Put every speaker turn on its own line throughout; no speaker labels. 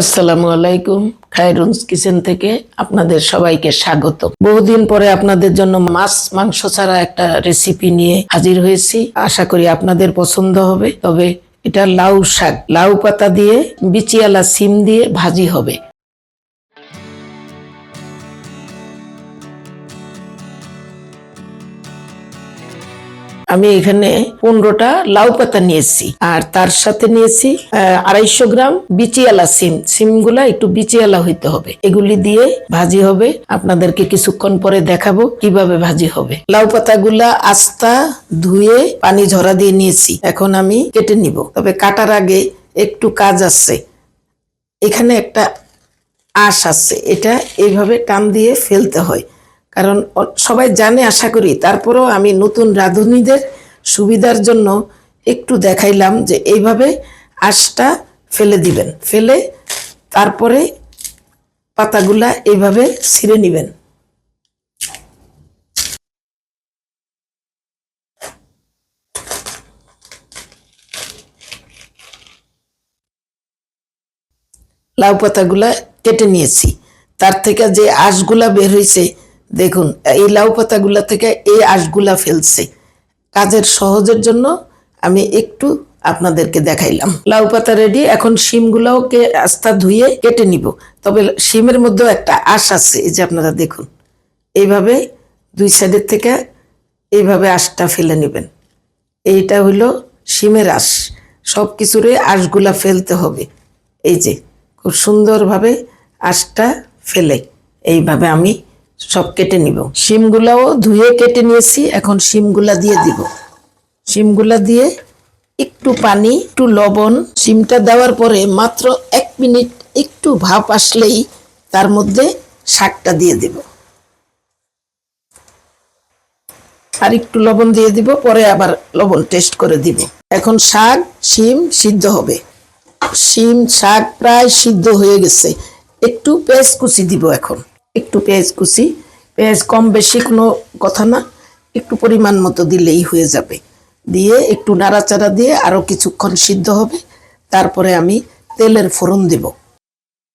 আসসালামু আলাইকুম, খায়রুন্স কিচেন থেকে আপনাদের সবাইকে স্বাগত। বহুদিন পরে আপনাদের জন্য মাছ, মাংস ছাড়া একটা রেসিপি নিয়ে হাজির হয়েছি। আশা করি আপনাদের পছন্দ হবে। তবে এটা লাউ শাক, লাউ পাতা দিয়ে বিচিয়ালা, সিম দিয়ে ভাজি হবে। আমি এখানে পনেরোটা লাউ পাতা নিয়েছি। আর তার সাথে নিয়েছি আড়াইশো গ্রাম বিচিয়ালা সিম। সিমগুলা একটু বিচিয়ালা হইতে হবে। এগুলি দিয়ে ভাজি হবে। আপনাদেরকে কিছুক্ষণ পরে দেখাবো কীভাবে ভাজি হবে। লাউ পাতাগুলা আস্তা ধুয়ে পানি ঝরা দিয়ে নিয়েছি। এখন আমি কেটে নিব। তবে কাটার আগে একটু কাজ আছে। এখানে একটা আঁশ আছে। এটা এইভাবে টান দিয়ে ফেলতে হয়। কারণ সবাই জানে, আশা করি। তারপরেও আমি নতুন রাঁধুনিদের সুবিধার জন্য একটু দেখাইলাম যে এইভাবে আঁশটা ফেলে দিবেন। ফেলে তারপরে পাতাগুলা এইভাবে ছিঁড়ে নেবেন। লাউ পাতাগুলা কেটে নিয়েছি। তার থেকে যে আঁশগুলা বের হয়েছে দেখুন, এই লাউ পাতাগুলা থেকে এই আঁশগুলা ফেলছে। কাজের সহজের জন্য আমি একটু আপনাদেরকে দেখাইলাম। লাউ পাতা রেডি এখন শিমগুলাও কে আস্তা ধুয়ে কেটে নিব। তবে শিমের মধ্যেও একটা আঁশ আছে, এই যে আপনারা দেখুন। এইভাবে দুই সাইডের থেকে এইভাবে আঁশটা ফেলে নেবেন। এইটা হলো শিমের আঁশ। সব কিছুরে আঁশগুলা ফেলতে হবে। এই যে, খুব সুন্দরভাবে আঁশটা ফেলে। এইভাবে আমি সব কেটে নিব। শিমগুলাও ধুয়ে কেটে নিয়েছি, এখন শিমগুলা দিয়ে দিব। শিমগুলা দিয়ে একটু পানি, একটু লবণ, শিমটা দেওয়ার পরে মাত্র এক মিনিট একটু ভাপ আসলেই তার মধ্যে শাকটা দিয়ে দেব। আর একটু লবণ দিয়ে দিব, পরে আবার লবণ টেস্ট করে দিব। এখন শাক, শিম সিদ্ধ হবে। শিম, শাক প্রায় সিদ্ধ হয়ে গেছে। একটু পেঁয়াজ কুচি দিব এখন। একটু পেঁয়াজ কুচি। পেঁয়াজ কম বেশি কোনো কথা না, একটু পরিমাণ মতো দিলেই হয়ে যাবে। দিয়ে একটু নাড়াচাড়া দিয়ে আরও কিছুক্ষণ সিদ্ধ হবে। তারপরে আমি তেলের ফোড়ন দিব।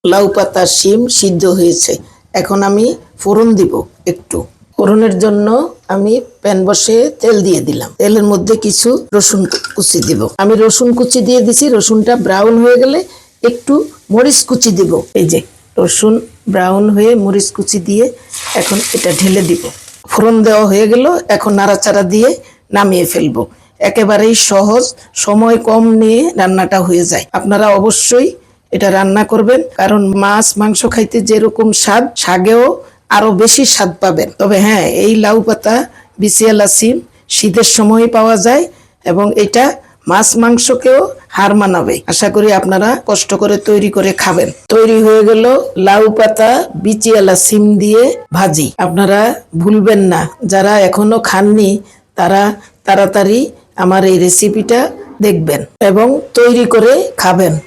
লাউ পাতা, শিম সিদ্ধ হয়েছে। এখন আমি ফোড়ন দিব একটু। ফোড়নের জন্য আমি প্যান বসে তেল দিয়ে দিলাম। তেলের মধ্যে কিছু রসুন কুচি দিব। আমি রসুন কুচি দিয়ে দিছি। রসুনটা ব্রাউন হয়ে গেলে একটু মরিচ কুচি দিব। এই যে রসুন ব্রাউন হয়ে মরিচ কুচি দিয়ে এখন এটা ঢেলে দিব। ফোড়ন দেওয়া হয়ে গেল, এখন নাড়াচাড়া দিয়ে নামিয়ে ফেলব। একেবারেই সহজ, সময় কম নিয়ে রান্নাটা হয়ে যায়। আপনারা অবশ্যই এটা রান্না করবেন, কারণ মাছ মাংস খাইতে যেরকম স্বাদ শাকেও আরও বেশি স্বাদ পাবেন। তবে হ্যাঁ এই লাউ পাতা বিসিয়ালা সিম শীতের সময় পাওয়া যায় এবং এটা মাছ মাংসকেও হার মানাবে। আশা করি আপনারা কষ্ট করে তৈরি করে খাবেন। তৈরি হয়ে গেল লাউ পাতা বিচিয়ালা সিম দিয়ে ভাজি। আপনারা ভুলবেন না, যারা এখনও খাননি, তারা তাড়াতাড়ি আমার এই রেসিপিটা দেখবেন এবং তৈরি করে খাবেন।